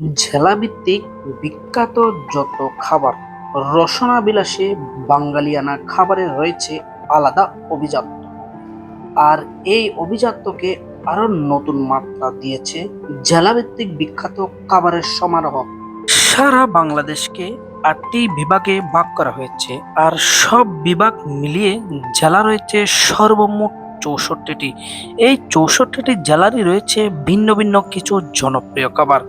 জেলাভিত্তিক বিখ্যাত যত খাবার রসনা বিলাসে বাঙালিয়ানা খাবারে রয়েছে আলাদা অভিজাত্য আর এই অভিজাত্যকে আরও নতুন মাত্রা দিয়েছে জেলাভিত্তিক বিখ্যাত খাবারের সমারোহ। সারা বাংলাদেশকে আটটি বিভাগে ভাগ করা হয়েছে আর সব বিভাগ মিলিয়ে জেলা রয়েছে সর্বমোট চৌষট্টিটি। এই চৌষট্টিটি জেলারই রয়েছে ভিন্ন ভিন্ন কিছু জনপ্রিয় খাবার।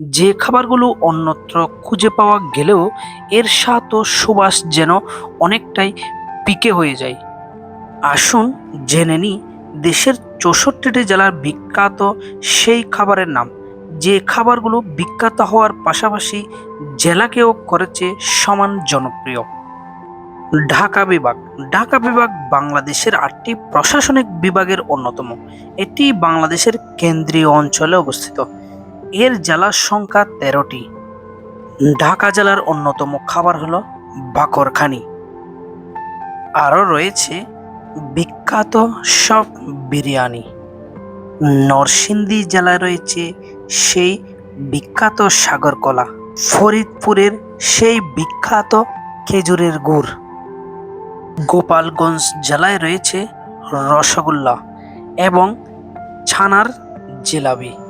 যে খাবারগুলো অন্যত্র খুঁজে পাওয়া গেলেও এর স্বাদ ও সুবাস যেন অনেকটাই পিকে হয়ে যায়। আসুন জেনে নিই দেশের চৌষট্টিটি জেলার বিখ্যাত সেই খাবারের নাম। যে খাবারগুলো বিখ্যাত হওয়ার পাশাপাশি জেলাকেও করেছে সমান জনপ্রিয়। ঢাকা বিভাগ। ঢাকা বিভাগ বাংলাদেশের আটটি প্রশাসনিক বিভাগের অন্যতম। এটি বাংলাদেশের কেন্দ্রীয় অঞ্চলে অবস্থিত। এর জেলার সংখ্যা তেরোটি। ঢাকা জেলার অন্যতম খাবার হলো বাকরখানি। আরও রয়েছে বিখ্যাত সব বিরিয়ানি। নরসিংদী জেলায় রয়েছে সেই বিখ্যাত সাগরকলা। ফরিদপুরের সেই বিখ্যাত খেজুরের গুড়। গোপালগঞ্জ জেলায় রয়েছে রসগোল্লা এবং ছানার জিলাপি।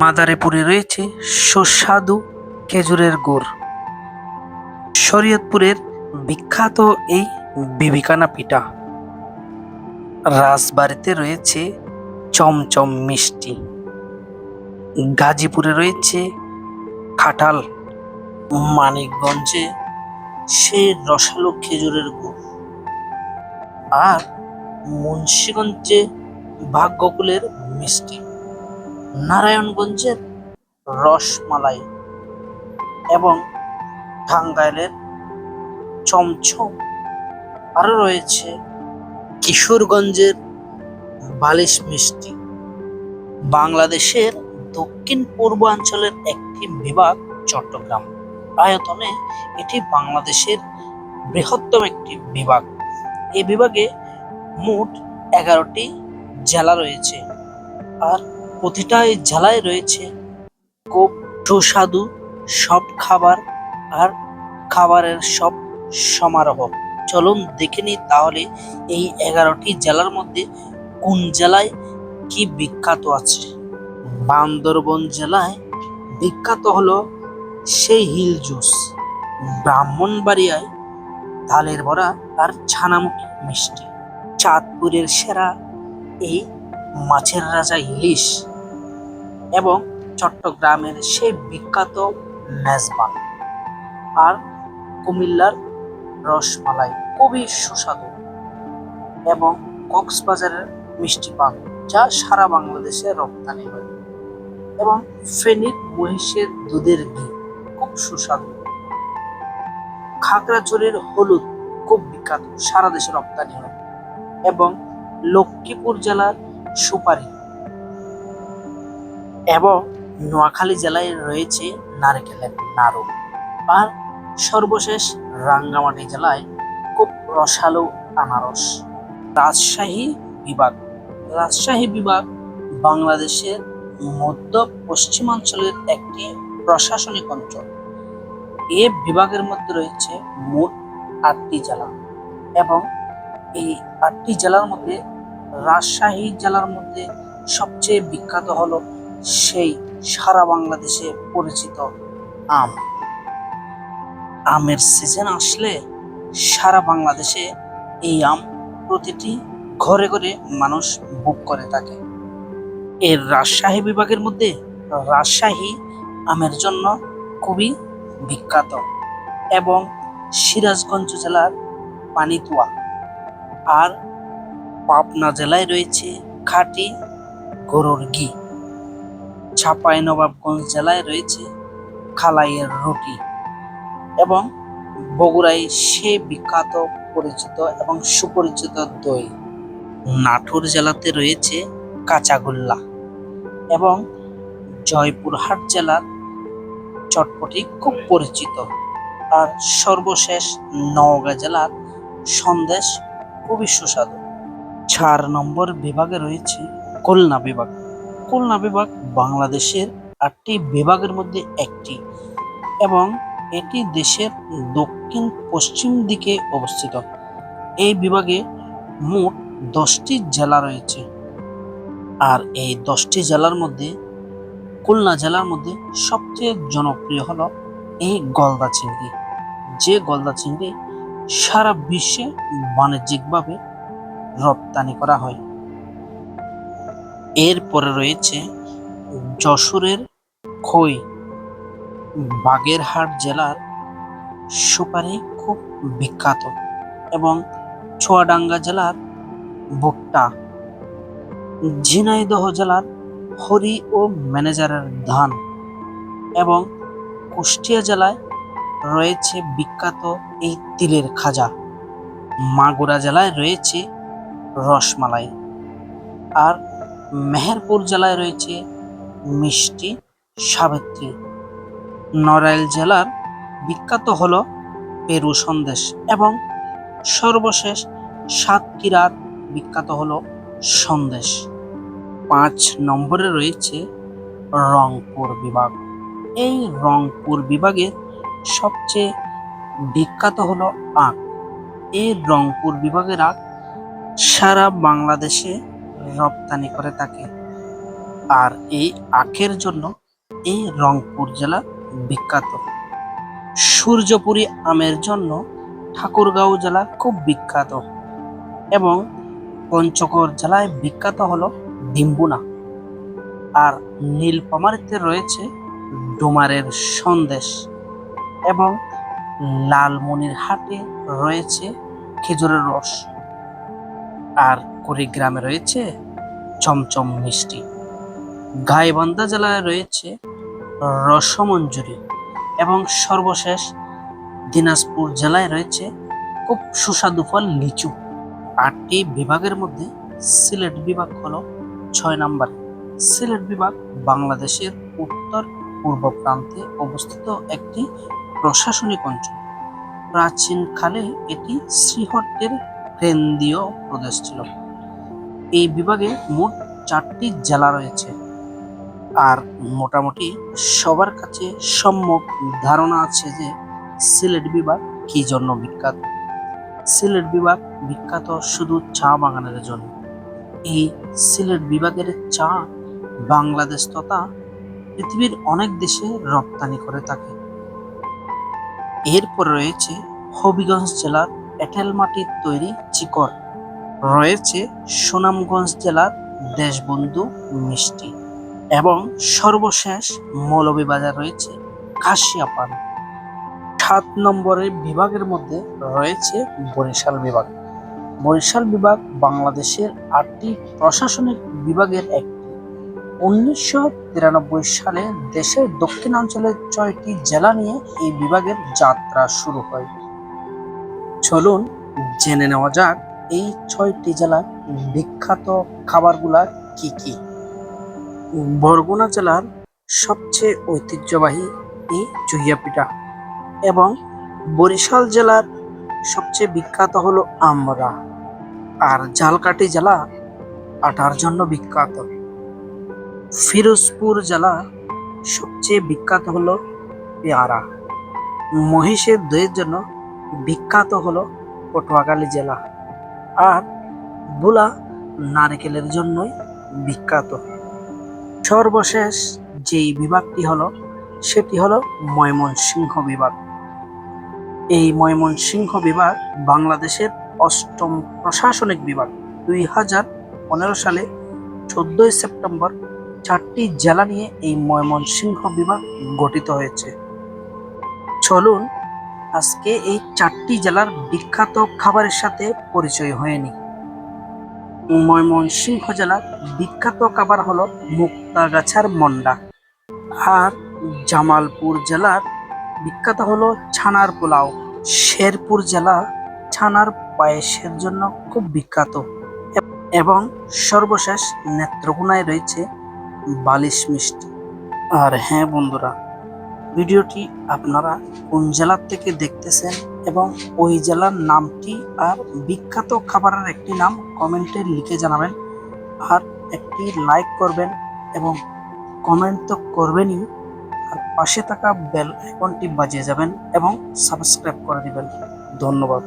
মাদারীপুরে রয়েছে সুস্বাদু খেজুরের গুড়। শরীয়তপুরের বিখ্যাত এই বিবিকানা পিঠা। রাজবাড়িতে রয়েছে চমচম মিষ্টি। গাজীপুরে রয়েছে খাটাল। মানিকগঞ্জে সেই রসালো খেজুরের গুড়। আর মুন্সীগঞ্জে ভাগ্যকুলের মিষ্টি। নারায়ণগঞ্জের রসমালাই এবং টাঙ্গাইলের চমচম। আরও রয়েছে কিশোরগঞ্জের বালিশ মিষ্টি। বাংলাদেশের দক্ষিণ পূর্বাঞ্চলের একটি বিভাগ চট্টগ্রাম। আয়তনে এটি বাংলাদেশের বৃহত্তম একটি বিভাগ। এই বিভাগে মোট এগারোটি জেলা রয়েছে। আর প্রতিটা এই জেলায় রয়েছে। খুব সুস্বাদু সব খাবার আর খাবারের সব সমারোহ। চলুন দেখে নিই তাহলে এই এগারোটি জেলার মধ্যে কোন জেলায় কি বিখ্যাত আছে। বান্দরবন জেলায় বিখ্যাত হলো সেই হিল জুস। ব্রাহ্মণবাড়িয়ায় তালের বড়া আর ছানামুখী মিষ্টি। চাঁদপুরের সেরা এই মাছের রাজা ইলিশ এবং চট্টগ্রামের সেই বিখ্যাত মেজবান আর কুমিল্লার রসমালাই, খুবই সুস্বাদু এবং কক্সবাজারের মিষ্টি পান যা সারা বাংলাদেশে রপ্তানি হয় এবং ফেনীর মহিষের দুধের ঘি, খুব সুস্বাদু। খাগড়াছড়ির হলুদ, খুব বিখ্যাত, সারা দেশে রপ্তানি হয় এবং লক্ষ্মীপুর জেলার সুপারি। এবং নোয়াখালী জেলায় রয়েছে নারকেলের নাড়ু। আর সর্বশেষ রাঙ্গামাটি জেলায় খুব রসালো আনারস। রাজশাহী বিভাগ। রাজশাহী বিভাগ বাংলাদেশের মধ্য পশ্চিমাঞ্চলের একটি প্রশাসনিক অঞ্চল। এ বিভাগের মধ্যে রয়েছে মোট আটটি জেলা। এবং এই আটটি জেলার মধ্যে রাজশাহী জেলার মধ্যে সবচেয়ে বিখ্যাত হলো সেই সারা বাংলাদেশে পরিচিত আম। আমের সিজন আসলে সারা বাংলাদেশে এই আম প্রতিটি ঘরে ঘরে মানুষ বুক করে থাকে। এর রাজশাহী বিভাগের মধ্যে রাজশাহী আমের জন্য খুবই বিখ্যাত এবং সিরাজগঞ্জ জেলার পানিতুয়া। আর পাবনা জেলায় রয়েছে খাঁটি গরুর ঘি। ছাপাই নবাবগঞ্জ জেলায় রয়েছে খালাইয়ের রুটি এবং বগুড়ায় সে বিখ্যাত, পরিচিত এবং সুপরিচিত দই। নাটোর জেলাতে রয়েছে কাঁচাগোল্লা এবং জয়পুরহাট জেলার চটপটি খুব পরিচিত। আর সর্বশেষ নওগাঁ জেলার সন্দেশ খুবই সুস্বাদু। চার নম্বর বিভাগে রয়েছে খুলনা বিভাগ। খুলনা বিভাগ বাংলাদেশের আটটি বিভাগের মধ্যে একটি এবং এটি দেশের দক্ষিণ পশ্চিম দিকে অবস্থিত। এই বিভাগে মোট দশটি জেলা রয়েছে। আর এই দশটি জেলার মধ্যে খুলনা জেলার মধ্যে সবচেয়ে জনপ্রিয় হলো এই গলদা চিংড়ি যে গলদা চিংড়ি সারা বিশ্বে বাণিজ্যিকভাবে রপ্তানি করা হয়। এরপরে রয়েছে যশোরের খই। বাগেরহাট জেলার সুপারি খুব বিখ্যাত এবং ছোয়াডাঙ্গা জেলার ভুট্টা। ঝিনাইদহ জেলার হরি ও ম্যানেজারের ধান এবং কুষ্টিয়া জেলায় রয়েছে বিখ্যাত এই তিলের খাজা। মাগুরা জেলায় রয়েছে রসমালাই। আর মেহেরপুর জেলায় রয়েছে মিষ্টি সাবিত্রী। নড়াইল জেলার বিখ্যাত হল পেরু সন্দেশ এবং সর্বশেষ সাতক্ষীরার বিখ্যাত হল সন্দেশ। পাঁচ নম্বরে রয়েছে রংপুর বিভাগ। এই রংপুর বিভাগের সবচেয়ে বিখ্যাত হলো আখ। এই রংপুর বিভাগের আখ সারা বাংলাদেশে রপ্তানি করে থাকে। আর এই আখের জন্য এই রংপুর জেলা বিখ্যাত। সূর্যপুরী আমের জন্য ঠাকুরগাঁও জেলা খুব বিখ্যাত এবং পঞ্চগড় জেলায় বিখ্যাত হলো ডিম্বুনা। আর নীলপামারিতে রয়েছে ডুমারের সন্দেশ এবং লালমনির হাটে রয়েছে খেজুরের রস। আর কুড়িগ্রামে রয়েছে চমচম মিষ্টি। গাইবান্ধা জেলায় রয়েছে রসমঞ্জুরি এবং সর্বশেষ দিনাজপুর জেলায় রয়েছে খুব সুস্বাদু ফল লিচু। আটটি বিভাগের মধ্যে সিলেট বিভাগ হলো ছয় নম্বর। সিলেট বিভাগ বাংলাদেশের উত্তর পূর্ব প্রান্তে অবস্থিত একটি প্রশাসনিক অঞ্চল। প্রাচীনকালে এটি শ্রীহট্টের কেন্দ্রীয় প্রদেশ ছিল। এই বিভাগে মোট চারটি জেলা রয়েছে। আর মোটামুটি সবার কাছে সম্যক ধারণা আছে যে সিলেট বিভাগ কি জন্য বিখ্যাত। সিলেট বিভাগ বিখ্যাত শুধু চা বাগানের জন্য। এই সিলেট বিভাগের চা বাংলাদেশ তথা পৃথিবীর অনেক দেশে রপ্তানি করে থাকে। এরপর রয়েছে হবিগঞ্জ জেলার এঁটেল মাটির তৈরি চিকর। রয়েছে সুনামগঞ্জ জেলার দেশবন্ধু মিষ্টি এবং সর্বশেষ মৌলভীবাজার রয়েছে কাশিয়াপান সাত নম্বরের বিভাগের মধ্যে রয়েছে বরিশাল বিভাগ। বরিশাল বিভাগ বাংলাদেশের আটটি প্রশাসনিক বিভাগের একটি। উনিশশো তিরানব্বই সালে দেশের দক্ষিণাঞ্চলের ছয়টি জেলা নিয়ে এই বিভাগের যাত্রা শুরু হয়। চলুন জেনে নেওয়া যাক এই ছয়টি জেলার বিখ্যাত খাবারগুলা কি কি। বরগুনা জেলার সবচেয়ে ঐতিহ্যবাহী এই চুইয়া পিঠা এবং বরিশাল জেলার সবচেয়ে বিখ্যাত হলো আমরা আর ঝালকাঠি জেলা আটার জন্য বিখ্যাত। ফিরোজপুর জেলা সবচেয়ে বিখ্যাত হলো পেয়ারা। মহিষের দইয়ের জন্য বিখ্যাত হলো পটুয়াখালী জেলা। আর বুলা নারকেলের জন্যই বিখ্যাত। সর্বশেষ যেই বিভাগটি হলো, সেটি হলো ময়মনসিংহ বিভাগ। এই ময়মনসিংহ বিভাগ বাংলাদেশের অষ্টম প্রশাসনিক বিভাগ। দুই হাজার পনেরো সালে চোদ্দই সেপ্টেম্বর চারটি জেলা নিয়ে এই ময়মনসিংহ বিভাগ গঠিত হয়েছে। চলুন আজকে এই চারটি জেলার বিখ্যাত খাবারের সাথে পরিচয় হয়নি। ময়মনসিংহ জেলার বিখ্যাত খাবার হলো মুক্তাগাছার মন্ডা আর জামালপুর জেলার বিখ্যাত হলো ছানার পোলাও। শেরপুর জেলা ছানার পায়েসের জন্য খুব বিখ্যাত এবং সর্বশেষ নেত্রকোনায় রয়েছে বালিশ মিষ্টি। আর হ্যাঁ বন্ধুরা ভিডিওটি আপনারা কোন জেলার থেকে দেখতেছেন এবং ওই জেলার নামটি আর বিখ্যাত খাবারের একটি নাম কমেন্টে লিখে জানাবেন। আর একটি লাইক করবেন এবং কমেন্ট তো করবেনই। আর পাশে থাকা বেল আইকনটি বাজিয়ে যাবেন এবং সাবস্ক্রাইব করে দিবেন। ধন্যবাদ।